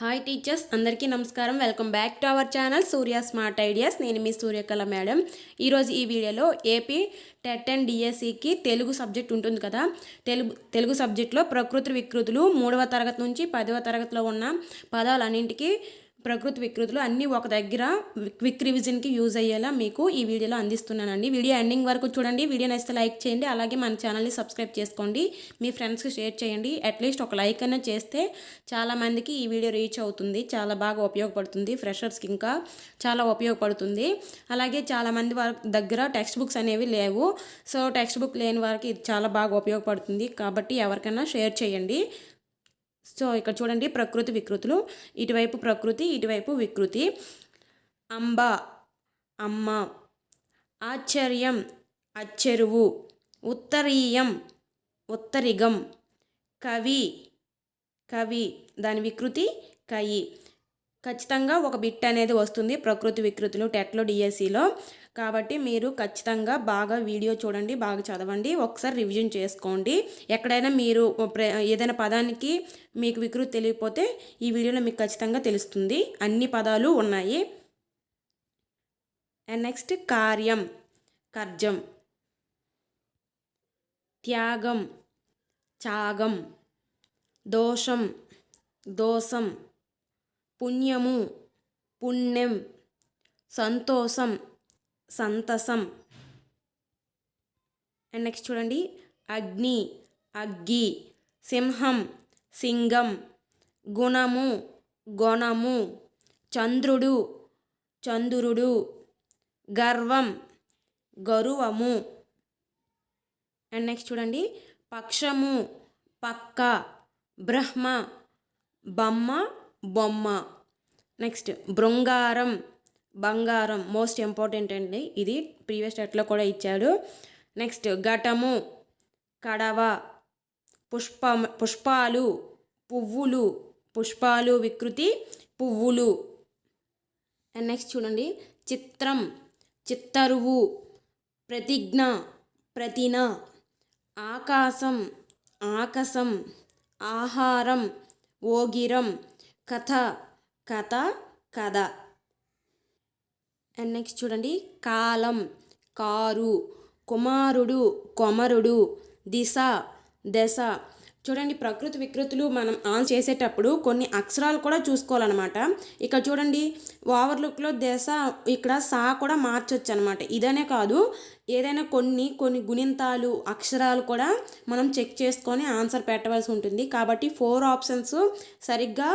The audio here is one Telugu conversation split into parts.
హాయ్ టీచర్స్ అందరికీ నమస్కారం. Welcome back to our channel Surya smart ideas నేను మీ సూర్యకళ మేడం. ఈరోజు ఈ వీడియోలో ఏపీ టెట్ అండ్ డిఎస్సికి తెలుగు సబ్జెక్ట్ ఉంటుంది కదా. తెలుగు తెలుగు సబ్జెక్ట్లో ప్రకృతి వికృతులు మూడవ తరగతి నుంచి పదవ తరగతిలో ఉన్న పదాలన్నింటికి ప్రకృతి వికృతులు అన్నీ ఒక దగ్గర క్విక్ రివిజన్కి యూజ్ అయ్యేలా మీకు ఈ వీడియోలో అందిస్తున్నానండి. వీడియో ఎండింగ్ వరకు చూడండి. వీడియో నచ్చితే లైక్ చేయండి. అలాగే మన ఛానల్ని సబ్స్క్రైబ్ చేసుకోండి. మీ ఫ్రెండ్స్కి షేర్ చేయండి. అట్లీస్ట్ ఒక లైక్ అయినా చేస్తే చాలామందికి ఈ వీడియో రీచ్ అవుతుంది. చాలా బాగా ఉపయోగపడుతుంది. ఫ్రెషర్స్కి ఇంకా చాలా ఉపయోగపడుతుంది. అలాగే చాలామంది వారి దగ్గర టెక్స్ట్ బుక్స్ అనేవి లేవు. సో టెక్స్ట్ బుక్ లేని వారికి ఇది చాలా బాగా ఉపయోగపడుతుంది. కాబట్టి ఎవరికైనా షేర్ చేయండి. సో ఇక్కడ చూడండి ప్రకృతి వికృతులు. ఇటువైపు ప్రకృతి ఇటువైపు వికృతి. అంబ అమ్మ. ఆశ్చర్యం అచ్చెరువు. ఉత్తరీయం ఉత్తరిగం. కవి కవి. దాని వికృతి కయి. ఖచ్చితంగా ఒక బిట్ అనేది వస్తుంది ప్రకృతి వికృతులు టెట్లో డిఎస్సిలో. కాబట్టి మీరు ఖచ్చితంగా బాగా వీడియో చూడండి బాగా చదవండి. ఒకసారి రివిజన్ చేసుకోండి. ఎక్కడైనా మీరు ప్ర- ఏదైనా పదానికి మీకు వికృతి తెలియకపోతే ఈ వీడియోలో మీకు ఖచ్చితంగా తెలుస్తుంది. అన్ని పదాలు ఉన్నాయి. అండ్ నెక్స్ట్ కార్యం. కర్జం. త్యాగం. త్యాగం దోషం. దోషం. పుణ్యము. పుణ్యం. సంతోషం. సంతసం. అండ్ నెక్స్ట్ చూడండి. అగ్ని అగ్గి సింహం సింగం గుణము గుణము చంద్రుడు చంద్రుడు గర్వం గరువము. అండ్ నెక్స్ట్ చూడండి. పక్షము పక్క బ్రహ్మ బొమ్మ బొమ్మ. నెక్స్ట్ బృంగారం బంగారం మోస్ట్ ఇంపార్టెంట్ అండి. ఇది ప్రీవియస్ టెట్లో కూడా ఇచ్చాడు. నెక్స్ట్ ఘటము కడవ పుష్ప పుష్పాలు పువ్వులు పుష్పాలు వికృతి పువ్వులు. అండ్ నెక్స్ట్ చూడండి. చిత్రం చిత్తరువు ప్రతిజ్ఞ ప్రతిన ఆకాశం ఆకాశం ఆహారం ఓగిరం కథ కథ కథ. అండ్ నెక్స్ట్ చూడండి కాలం కారు కుమారుడు కొమరుడు దిశ దశ. చూడండి ప్రకృతి వికృతులు మనం ఆన్ చేసేటప్పుడు కొన్ని అక్షరాలు కూడా చూసుకోవాలన్నమాట. ఇక్కడ చూడండి ఓవర్లుక్లో దశ ఇక్కడ సా కూడా మార్చొచ్చు అనమాట ఇదనే కాదు ఏదైనా కొన్ని కొన్ని గుణింతాలు అక్షరాలు కూడా మనం చెక్ చేసుకొని ఆన్సర్ పెట్టవలసి ఉంటుంది. కాబట్టి ఫోర్ ఆప్షన్స్ సరిగ్గా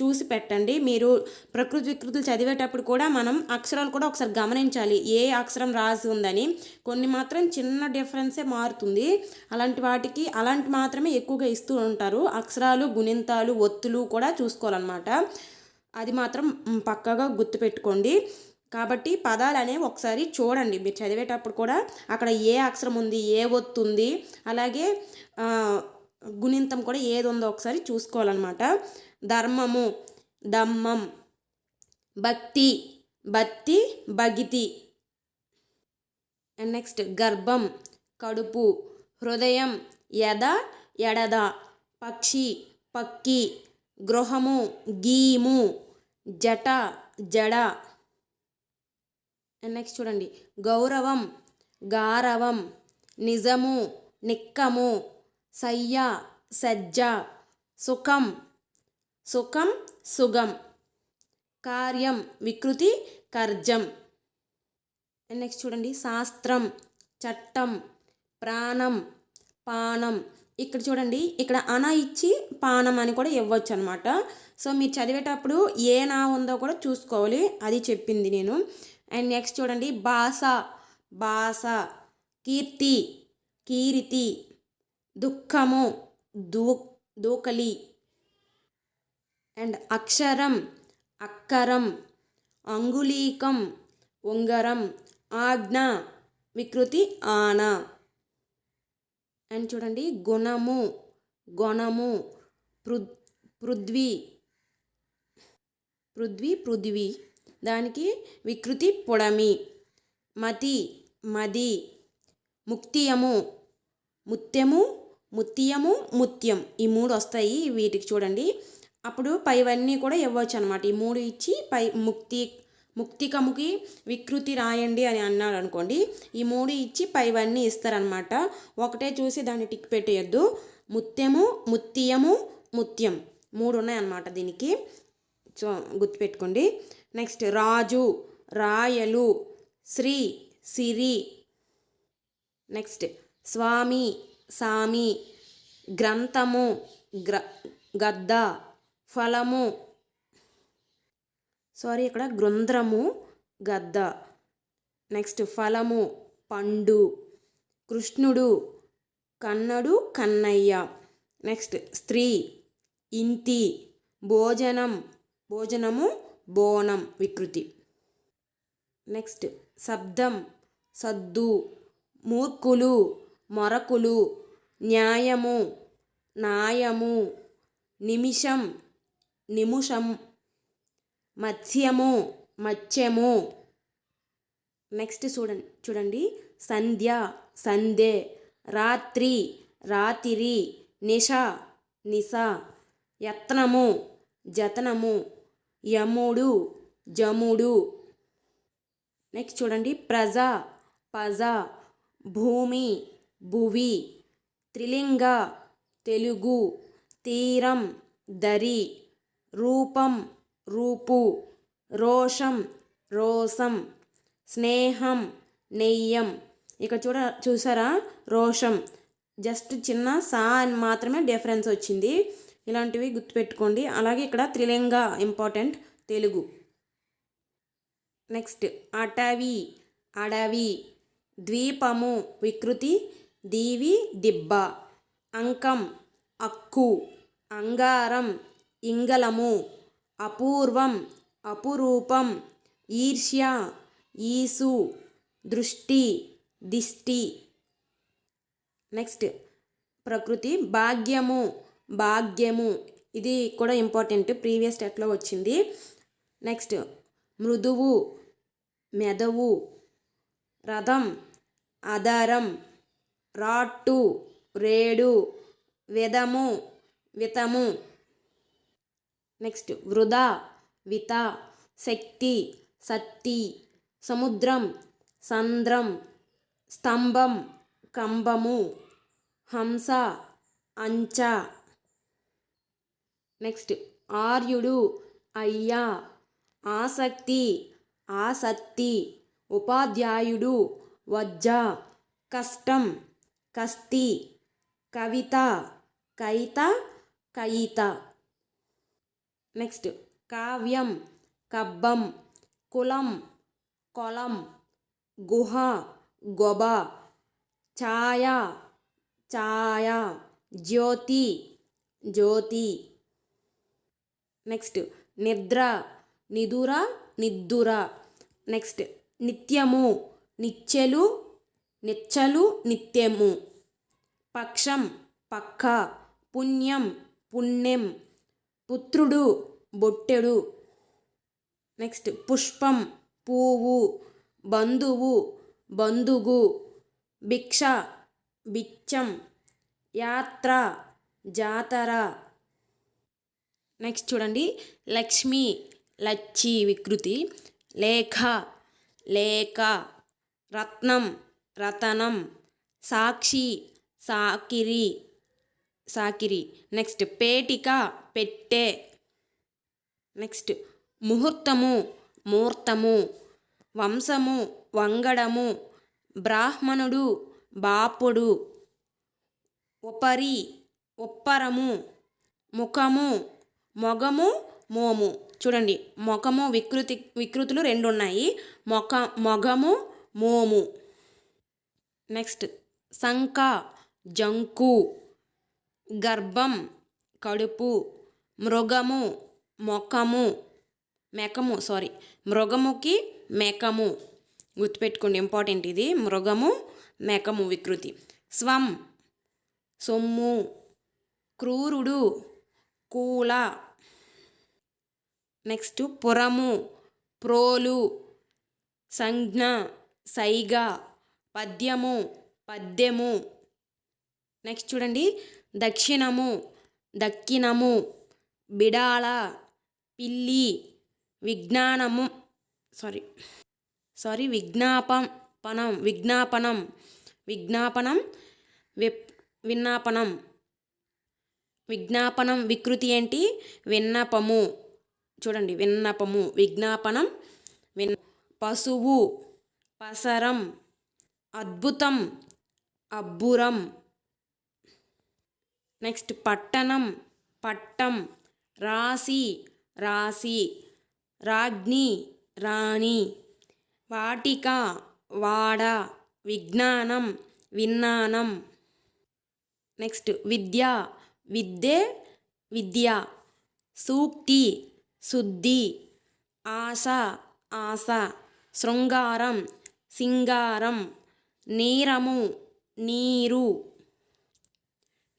చూసి పెట్టండి. మీరు ప్రకృతి వికృతులు చదివేటప్పుడు కూడా మనం అక్షరాలు కూడా ఒకసారి గమనించాలి. ఏ అక్షరం రాసి ఉందని. కొన్ని మాత్రం చిన్న డిఫరెన్సే మారుతుంది. అలాంటి వాటికి అలాంటి మాత్రమే ఎక్కువగా ఇస్తూ ఉంటారు. అక్షరాలు గుణింతాలు ఒత్తులు కూడా చూసుకోవాలన్నమాట. అది మాత్రం పక్కగా గుర్తుపెట్టుకోండి. కాబట్టి పదాలు అనేవి ఒకసారి చూడండి. మీరు చదివేటప్పుడు కూడా అక్కడ ఏ అక్షరం ఉంది ఏ ఒత్తు ఉంది అలాగే గుణింతం కూడా ఏది ఉందో ఒకసారి చూసుకోవాలన్నమాట. ధర్మము దమ్మం భక్తి భక్తి భగితి. అండ్ నెక్స్ట్ గర్భం కడుపు హృదయం ఎద ఎడద పక్షి పక్కి గృహము గీము జట జడ. నెక్స్ట్ చూడండి. గౌరవం గారవం నిజము నిక్కము సయ్య సజ్జ సుఖం సుఖం సుగం కార్యం వికృతి కర్జం. నెక్స్ట్ చూడండి. శాస్త్రం చట్టం ప్రాణం పానం. ఇక్కడ చూడండి. ఇక్కడ అన ఇచ్చి పానం అని కూడా ఇవ్వచ్చు అనమాట సో మీరు చదివేటప్పుడు ఏ నా ఉందో కూడా చూసుకోవాలి. అది చెప్పింది నేను. అండ్ నెక్స్ట్ చూడండి బాస బాస కీర్తి కీరితి దుఃఖము దూ దూకలి అండ్ అక్షరం అక్కరం అంగుళీకం ఉంగరం ఆజ్ఞ వికృతి ఆన. అండ్ చూడండి గుణము గుణము పృ పృథ్వీ పృథ్వీ పృథ్వీ. దానికి వికృతి పొడమి. మతి మది ముక్తియము ముత్యము ముత్యము ముత్యం. ఈ మూడు వస్తాయి వీటికి చూడండి. అప్పుడు పైవన్నీ కూడా ఇవ్వచ్చు అనమాట ఈ మూడు ఇచ్చి పై ముక్తి ముక్తికముకి వికృతి రాయండి అని అన్నాడు అనుకోండి. ఈ మూడు ఇచ్చి పైవన్నీ ఇస్తారనమాట ఒకటే చూసి దాన్ని టిక్ పెట్టేయద్దు. ముత్యము ముత్యము ముత్యం. మూడు ఉన్నాయన్నమాట దీనికి. సో గుర్తుపెట్టుకోండి. నెక్స్ట్ రాజు రాయలు శ్రీ సిరి. నెక్స్ట్ స్వామి సామి గ్రంథము గ్ర గద్ద ఫలము. సారీ ఇక్కడ గృంధ్రము గద్ద. నెక్స్ట్ ఫలము పండు కృష్ణుడు కన్నడు కన్నయ్య. నెక్స్ట్ స్త్రీ ఇంతి భోజనం భోజనము బోనం వికృతి. నెక్స్ట్ శబ్దం సద్దు మూర్ఖులు మొరకులు న్యాయము న్యాయము నిమిషం నిముషం మత్స్యము మత్స్యము. నెక్స్ట్ చూడండి చూడండి. సంధ్య సంధ్యే రాత్రి రాతిరి నిష నిశ యత్నము జతనము. యముడు జముడు. నెక్స్ట్ చూడండి. ప్రజ పజ భూమి భువి. త్రిలింగ తెలుగు. తీరం దరి. రూపం రూపు. రోషం రోసం. స్నేహం నెయ్యం. ఇక చూడ చూసారా? రోషం. జస్ట్ చిన్న సా అని మాత్రమే డిఫరెన్స్ వచ్చింది. ఇలాంటివి గుర్తుపెట్టుకోండి. అలాగే ఇక్కడ త్రిలింగ ఇంపార్టెంట్ తెలుగు. నెక్స్ట్ అటవి అడవి ద్వీపము వికృతి దీవి దిబ్బ. అంకం అక్కు. అంగారం ఇంగలము అపూర్వం అపురూపం. ఈర్ష్య ఈసు. దృష్టి దిష్టి. నెక్స్ట్ ప్రకృతి భాగ్యము. భాగ్యము. ఇది కూడా ఇంపార్టెంట్ ప్రీవియస్ స్టెట్లో వచ్చింది. నెక్స్ట్ మృదువు మెదవు రథం అదరం రాట్టు రేడు విధము వితము. నెక్స్ట్ వృధా విత శక్తి సత్తి సముద్రం సంద్రం స్తంభం కంబము హంస అంచ. నెక్స్ట్. ఆర్యుడు అయ్యా ఆసక్తి ఆసక్తి. ఉపాధ్యాయుడు వజ్జ కష్టం కస్తి కవిత కైత కయిత. నెక్స్ట్. కావ్యం కబ్బం కులం కొలం గుహ గొబ ఛాయ ఛాయ జ్యోతి జ్యోతి. నెక్స్ట్ నిద్ర నిదుర నిద్దుర. నెక్స్ట్ నిత్యము నిచ్చెలు నిచ్చలు నిత్యము. పక్షం పక్క పుణ్యం పుణ్యం. పుత్రుడు బొట్టెడు. నెక్స్ట్ పుష్పం పువ్వు బంధువు బంధుగు. భిక్ష బిచ్చం యాత్ర జాతర. నెక్స్ట్ చూడండి. లక్ష్మి లచ్చి వికృతి. లేఖ లేఖ. రత్నం రతనం. సాక్షి సాకిరి. సాకిరి. నెక్స్ట్ పేటిక పెట్టె. నెక్స్ట్ ముహూర్తము ముహూర్తము వంశము వంగడము. బ్రాహ్మణుడు బాపుడు. ఉపరి ఉప్పరము ముఖము మొగము మోము. చూడండి మొఖము వికృతి వికృతులు రెండు ఉన్నాయి మొఖ మొగము మోము. నెక్స్ట్ సంక జంకు. గర్భం కడుపు. మృగము మొఖము మెకము సారీ మృగముకి మెకము. గుర్తుపెట్టుకోండి ఇంపార్టెంట్ ఇది. మృగము మెకము వికృతి. స్వం సొమ్ము. క్రూరుడు. కూల. నెక్స్ట్ పురము ప్రోలు సంజ్ఞ సైగ పద్యము పద్యము. నెక్స్ట్ చూడండి. దక్షిణము దక్కినము బిడాల పిల్లి విజ్ఞానము. సారీ. సారీ విజ్ఞాపం పనం విజ్ఞాపనం విజ్ఞాపనం విప్ విజ్ఞాపనం విజ్ఞాపనం వికృతి ఏంటి? విన్నపము. చూడండి విన్నపము. విజ్ఞాపనం విన్ పశువు పసరం అద్భుతం అబ్బురం. నెక్స్ట్ పట్టణం పట్టం రాశి రాశి రాజ్ఞి రాణి. వాటిక వాడ విజ్ఞానం విన్నానం. నెక్స్ట్ విద్య విద్యే విద్య. సూక్తి శుద్ధి ఆశ ఆశ. శృంగారం సింగారం నీరము నీరు.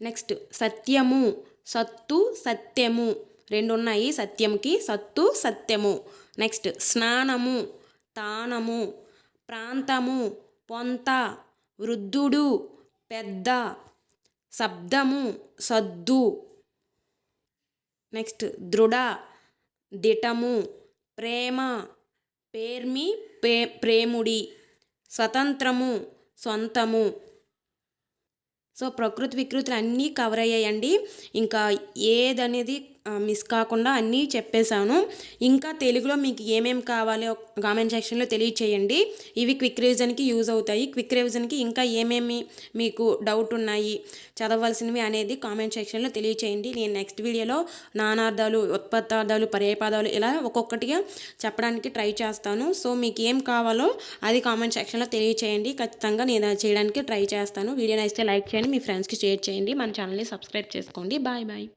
నెక్స్ట్ సత్యము. సత్తు సత్యము. రెండు ఉన్నాయి సత్యంకి సత్తు సత్యము. నెక్స్ట్ స్నానము తానము. ప్రాంతము పొంత వృద్ధుడు పెద్ద. శబ్దము సద్దు. నెక్స్ట్ దృఢ దిటము ప్రేమ పేర్మి పే ప్రేముడి స్వతంత్రము సొంతము. సో ప్రకృతి వికృతులు అన్నీ కవర్ అయ్యాయండి. ఇంకా ఏదనేది మిస్ కాకుండా అన్నీ చెప్పేశాను. ఇంకా తెలుగులో మీకు ఏమేమి కావాలో కామెంట్ సెక్షన్లో తెలియచేయండి. ఇవి క్విక్ రివిజన్కి యూజ్ అవుతాయి. క్విక్ రివిజన్కి ఇంకా ఏమేమి మీకు డౌట్ ఉన్నాయి చదవలసినవి అనేది కామెంట్ సెక్షన్లో తెలియచేయండి. నేను నెక్స్ట్ వీడియోలో నానార్థాలు ఉత్పత్తార్థాలు పర్యాయపదాలు ఇలా ఒక్కొక్కటిగా చెప్పడానికి ట్రై చేస్తాను. సో మీకు ఏం కావాలో అది కామెంట్ సెక్షన్లో తెలియచేయండి. ఖచ్చితంగా నేను అది చేయడానికి ట్రై చేస్తాను. వీడియో నచ్చితే లైక్ చేయండి. మీ ఫ్రెండ్స్కి షేర్ చేయండి. మన ఛానల్ని సబ్స్క్రైబ్ చేసుకోండి. Bye bye